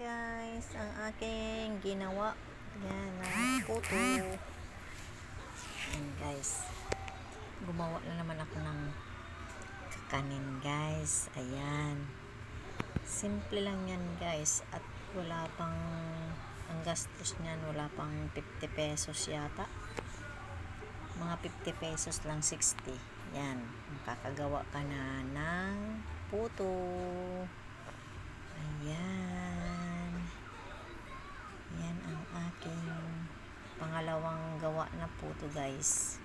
guys, ang aking ginawa. Yan, na puto. Yan guys. Gumawa na naman ako ng kakanin guys. Ayan. Simple lang yan guys. At wala pang, ang gastos niyan, wala pang 50 pesos yata. Mga 50 pesos lang 60. Yan. Makakagawa ka na ng puto. Ayan. Yan ang aking pangalawang gawa na puto guys.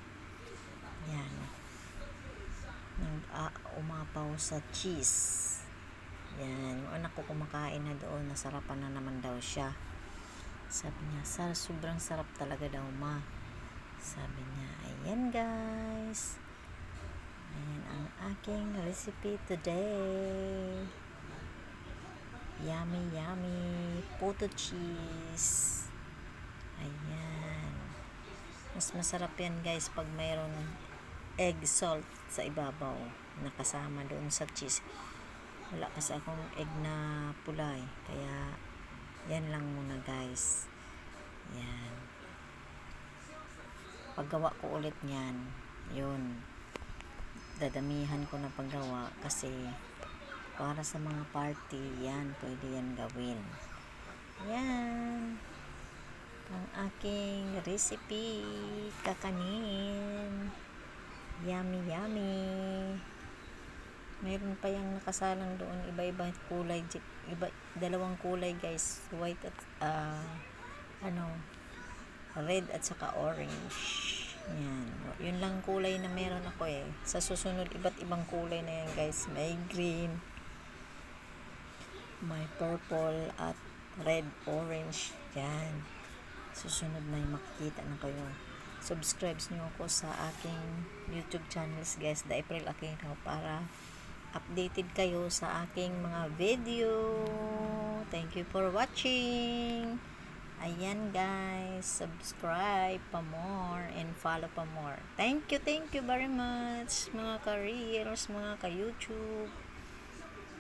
Yan. Nag uh, umapaw sa cheese. Yan. Yung anak ko kumakain na doon. Nasarapan na naman daw siya. Sabi niya, Sar, sobrang sarap talaga daw ma. Sabi niya, ayan guys. Ayan ang aking recipe today. Yummy, yummy. Puto cheese. Ayan. Mas masarap yan guys pag mayroon egg salt sa ibabaw na kasama doon sa cheese. Wala kasi akong egg na pula eh. Kaya yan lang muna guys. Yan. Paggawa ko ulit niyan, yun. Dadamihan ko na paggawa kasi para sa mga party, yan, pwede yan gawin. Yan. Aking recipe, kakanin. Yummy, yummy. Mayroon pa yung nakasalang doon, iba-iba kulay, iba, dalawang kulay guys, white at, ah, ano, red at saka orange. Yan. Yun lang kulay na meron ako eh. Sa susunod, iba't ibang kulay na yan guys. May green, may purple at red, orange. Yan. Susunod na yung makikita na kayo. Subscribe nyo ako sa aking YouTube channels guys. The April Aquino para updated kayo sa aking mga video. Thank you for watching. Ayan guys, subscribe pa more and follow pa more. Thank you, thank you very much mga ka-reels, mga ka-YouTube.